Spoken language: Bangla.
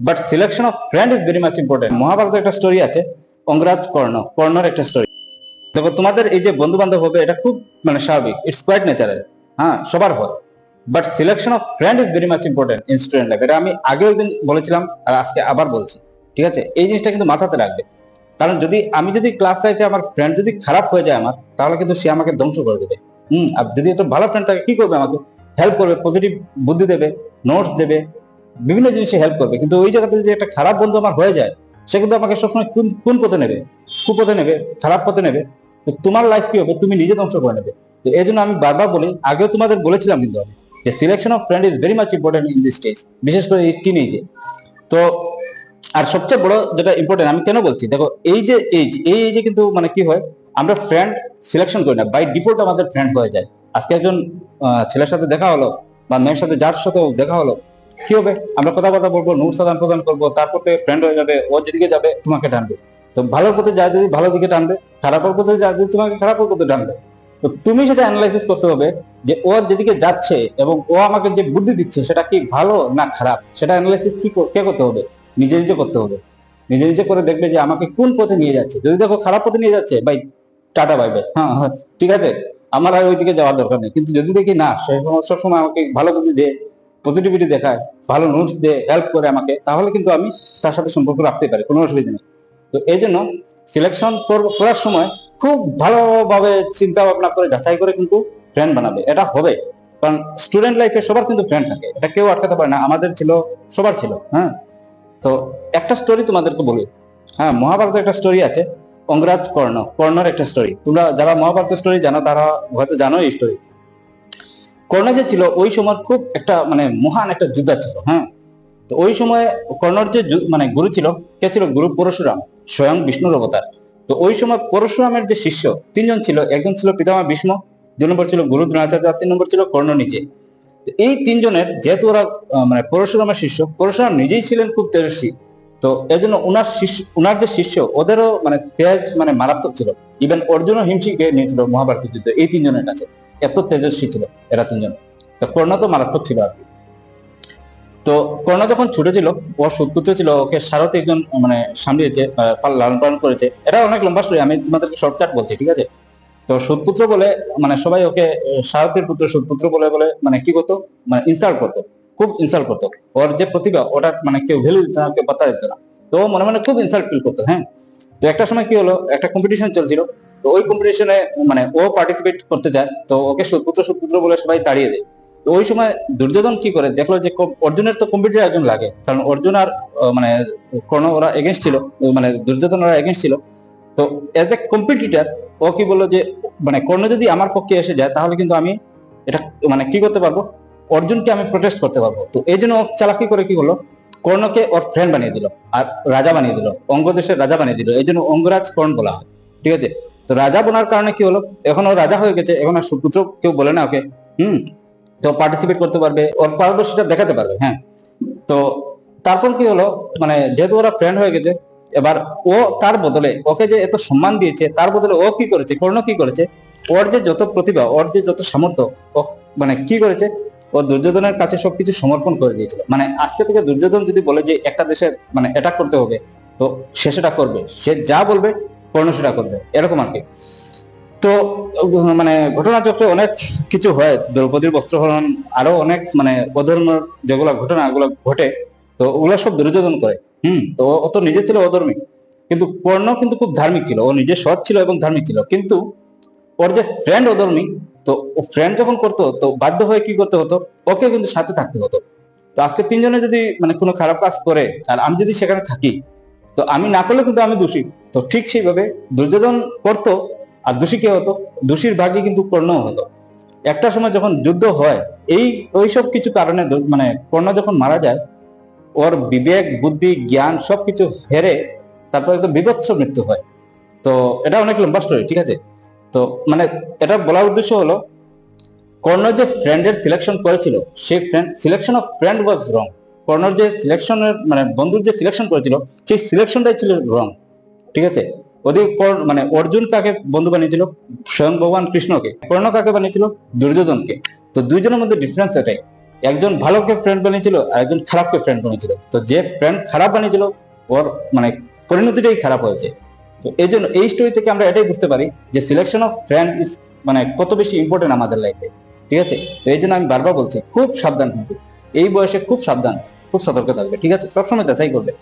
But selection of friend is very much important মহাভারতের একটা স্টোরি আছে, অঙ্গরাজ কর্ণ, কর্ণর একটা স্টোরি দেখো, তোমাদের এই যে বন্ধু বান্ধব হবে, এটা খুব মানে স্বাভাবিক। ইটস কোয়াইট ন্যাচারাল হ্যাঁ সবার হয়। But selection of friend is very much important in student life এটা আমি আগেও একদিন বলেছিলাম, আর আজকে আবার বলছি। ঠিক আছে? এই জিনিসটা কিন্তু মাথাতে রাখবে। কারণ যদি, আমি যদি ক্লাস লাইফে আমার ফ্রেন্ড যদি খারাপ হয়ে যায় আমার, তাহলে কিন্তু সে আমাকে ধ্বংস করে দেবে। হুম, আর যদি একটা ভালো ফ্রেন্ড থাকে, কি করবে আমাকে? হেল্প করবে পজিটিভ বুদ্ধি দেবে নোটস দেবে। বিভিন্ন জিনিসে হেল্প করবে। কিন্তু ওই জায়গাতে যদি একটা খারাপ বন্ধু আমার হয়ে যায়, সে কিন্তু আমাকে সবসময় কোন কোন পথে নেবে? কুপথে নেবে? খারাপ পথে নেবে? তো তোমার লাইফ কি হবে? তুমি নিজে ধ্বংস করে নেবে। তো এই জন্য আমি বারবার বলি, আগেও তোমাদের বলেছিলাম কিন্তু আমি যে selection of friend is very much important in this stage বিশেষ করে এই টিনেজে তো আর সবচেয়ে বড় যেটা ইম্পর্টেন্ট আমি কেন বলছি? দেখো, এই যে এজ এই এজে কিন্তু মানে কি হয়? আমরা ফ্রেন্ড সিলেকশন করি না। বাই ডিফল্ট আমাদের ফ্রেন্ড হয়ে যায়। আজকে একজন ছেলের সাথে দেখা হলো বা মেয়ের সাথে যার সাথে দেখা হলো কি হবে? আমরা কথা কথা বলব, নোটস আদান প্রদান করব, তারপর থেকে ফ্রেন্ড হয়ে যাবে, ও যেদিকে যাবে, তোমাকে টানবে। তো ভালোর পথে যায় যদি ভালো দিকে টানবে, খারাপের পথে যায় যদি তোমাকে খারাপের পথে টানবে। তো তুমি সেটা অ্যানালাইসিস করতে হবে যে ও যেদিকে যাচ্ছে এবং ও আমাকে যে বুদ্ধি দিচ্ছে, সেটা কি ভালো না খারাপ? সেটা অ্যানালাইসিস কি কে করতে হবে? নিজে নিজে করতে হবে। নিজে নিজে করে দেখবে যে আমাকে কোন পথে নিয়ে যাচ্ছে। যদি দেখো খারাপ পথে নিয়ে যাচ্ছে, ভাই, টাটা বাই হ্যাঁ হ্যাঁ ঠিক আছে? আমার আর ওইদিকে যাওয়ার দরকার নেই। কিন্তু যদি দেখি না, সে সময়- সবসময় আমাকে ভালো বুদ্ধি দেয় পজিটিভিটি দেখায়, ভালো নোটস দিয়ে হেল্প করে আমাকে, তাহলে কিন্তু আমি তার সাথে সম্পর্ক রাখতে পারি, কোনো অসুবিধা নেই। তো এই জন্য সিলেকশন করার সময় খুব ভালোভাবে চিন্তা ভাবনা করে, যাচাই করে কিন্তু ফ্রেন্ড বানাবে, এটা হবে। কারণ স্টুডেন্ট লাইফে সবার কিন্তু ফ্রেন্ড থাকে, এটা কেউ আটকাতে পারে না, আমাদের ছিল, সবার ছিল হ্যাঁ? তো একটা স্টোরি তোমাদেরকে বলি হ্যাঁ মহাভারতের একটা স্টোরি আছে, অঙ্গরাজ কর্ণ, কর্ণর একটা স্টোরি তোমরা যারা মহাভারতের স্টোরি জানো, তারা হয়তো জানো এই স্টোরি কর্ণ যে ছিল, ওই সময় খুব একটা মানে মহান একটা যোদ্ধা ছিল হ্যাঁ? তো ওই সময় কর্ণর যে মানে গুরু ছিল, কে ছিল? গুরু পরশুরাম, স্বয়ং বিষ্ণুর অবতার। তো ওই সময় পরশুরামের যে শিষ্য, তিনজন ছিল, একজন ছিল পিতামা ভীষ্ম দুই নম্বর ছিল গুরু দ্রোণাচার্য, আর তিন নম্বর ছিল কর্ণ নিজে। এই তিনজনের, যেহেতু ওরা মানে পরশুরামের শিষ্য, পরশুরাম নিজেই ছিলেন খুব তেজস্বী। তো এজন্য ওনার শিষ্য ওনার যে শিষ্য, ওদেরও মানে তেজ মানে মারাত্মক ছিল। ইভেন অর্জুন হিমশিকে নিয়েছিল মহাভারত যুদ্ধে, এই তিনজনের কাছে। এত তেজস্বী ছিল। এরা তিনজন। তো কর্ণ তো মারাত্মক ছিল আর তো কর্ণ যখন ছোট ছিল ওর সুদপুত্র ছিল, ওকে সারথি একজন মানে সামলিয়েছে লালন পালন করেছে। এটা অনেক লম্বা স্টোরি আমি তোমাদেরকে শর্টকাট বলছি, ঠিক আছে? তো সুদপুত্র বলে মানে সবাই ওকে সারথীর পুত্র সুদপুত্র বলে বলে মানে কি করতো? মানে ইনসাল্ট করতো, খুব ইনসাল্ট করতো। ওর যে প্রতিভা, ওটা মানে কেউ ভ্যালু দিত না কেউ পাত্তা দিত না। তো ও মনে মনে খুব ইনসাল্ট ফিল করতো হ্যাঁ? তো একটা সময় কি হলো, একটা কম্পিটিশন চলছিল তো ওই কম্পিটিশনে মানে ও পার্টিসিপেট করতে যায় তো ওকে সুদপুত্র সুদপুত্র বলে সবাই তাড়িয়ে দেয়। তো ওই সময় দুর্যোধন কি করে? দেখল যে অর্জুনের তো কম্পিটিটর একজন লাগে, কারণ অর্জুন আর মানে কর্ণ ওরা এগেনস্ট ছিল মানে দুর্যোধন ওরা এগেনস্ট ছিল। তো এজ এ কম্পিটিটর ও কি বলল যে মানে কর্ণ যদি আমার পক্ষে এসে যায়, তাহলে কিন্তু আমি এটা মানে কি করতে পারব? অর্জুনকে আমি প্রোটেস্ট করতে পারব। তো এই জন্য চালাকি করে, কি করল? কর্ণকে ওর ফ্রেন্ড বানিয়ে দিল, আর রাজা বানিয়ে দিল, অঙ্গদেশের রাজা বানিয়ে দিল। এই জন্য অঙ্গরাজ কর্ণ বলা হয়। ঠিক আছে? তো রাজা বোনার কারণে কি হলো? এখন ও রাজা হয়ে গেছে, এখন আর সুপুত্র কেউ বলে না ওকে। হুম? তো পার্টিসিপেট করতে পারবে, ওর পারদর্শিতা দেখাতে পারবে হ্যাঁ। তো তারপর কি হলো? মানে যেহেতু ওরা ফ্রেন্ড হয়ে গেছে, এবার ও তার বদলে ওকে যে এত সম্মান দিয়েছে, তার বদলে ও কি করেছে, কর্ণ কি করেছে, ওর যে যত প্রতিভা, ওর যে যত সামর্থ্য, ও মানে কি করেছে, ও দুর্যোধনের কাছে সবকিছু সমর্পণ করে দিয়েছিল। মানে আজকে থেকে দুর্যোধন যদি বলে যে একটা দেশের মানে অ্যাটাক করতে হবে, তো সে সেটা করবে। সে যা বলবে কর্ণ সেটা করবে, এরকম আর কি। তো মানে ঘটনা চক্রে অনেক কিছু হয়, দ্রৌপদীর বস্ত্রহরণ, আরও অনেক মানে অধর্মের যেগুলো ঘটনা গুলো ঘটে, তো ওগুলো সব দুর্যোধন করে, হুম, তো ও তো নিজে ছিল অধর্মী, কিন্তু কর্ণ কিন্তু খুব ধার্মিক ছিল, ও নিজে সৎ ছিল এবং ধার্মিক ছিল, কিন্তু ওর যে ফ্রেন্ড অধর্মী, তো ও ফ্রেন্ড যখন করতো, তো বাধ্য হয়ে কি করতে হতো ওকে কিন্তু সাথে থাকতে হতো। তো আজকে তিনজনে যদি মানে কোনো খারাপ কাজ করে, আর আমি যদি সেখানে থাকি তো আমি না করলে কিন্তু আমি দোষী। তো ঠিক সেইভাবে দুর্যোধন করতো আর দোষী কে হতো? দোষীর ভাগে কিন্তু কর্ণ হতো। একটা সময় যখন যুদ্ধ হয়, এই ওইসব কিছু কারণে মানে কর্ণ যখন মারা যায়, ওর বিবেক, বুদ্ধি, জ্ঞান সবকিছু হেরে তারপরে তো বিভৎস মৃত্যু হয়। তো এটা অনেক লম্বা স্টোরি ঠিক আছে? তো মানে এটা বলার উদ্দেশ্য হলো, কর্ণ যে ফ্রেন্ডের সিলেকশন করেছিল সেই friend selection of friend was wrong কর্ণর যে সিলেকশনের মানে বন্ধুর যে সিলেকশন করেছিল, সেই সিলেকশনটাই ছিল রং ঠিক আছে? ওদিকে মানে অর্জুন কাকে বন্ধু বানিয়েছিল? স্বয়ং ভগবান কৃষ্ণকে। কর্ণ কাকে বানিয়েছিল? দুর্যোধনকে। তো দুইজনের মধ্যে ডিফারেন্স এটাই। একজন ভালোকে ফ্রেন্ড বানিয়েছিল আর একজন খারাপকে ফ্রেন্ড বানিয়েছিল। তো যে ফ্রেন্ড খারাপ বানিয়েছিল, ওর মানে পরিণতিটাই খারাপ হয়েছে। তো এই জন্য এই স্টোরি থেকে আমরা এটাই বুঝতে পারি যে সিলেকশন অফ ফ্রেন্ড ইজ মানে কত বেশি ইম্পর্টেন্ট আমাদের লাইফে ঠিক আছে? তো এই জন্য আমি বারবার বলছি, খুব সাবধান কিন্তু এই বয়সে খুব সাবধান। খুব সতর্ক থাকবে ঠিক আছে? সবসময় যাচাই করবে।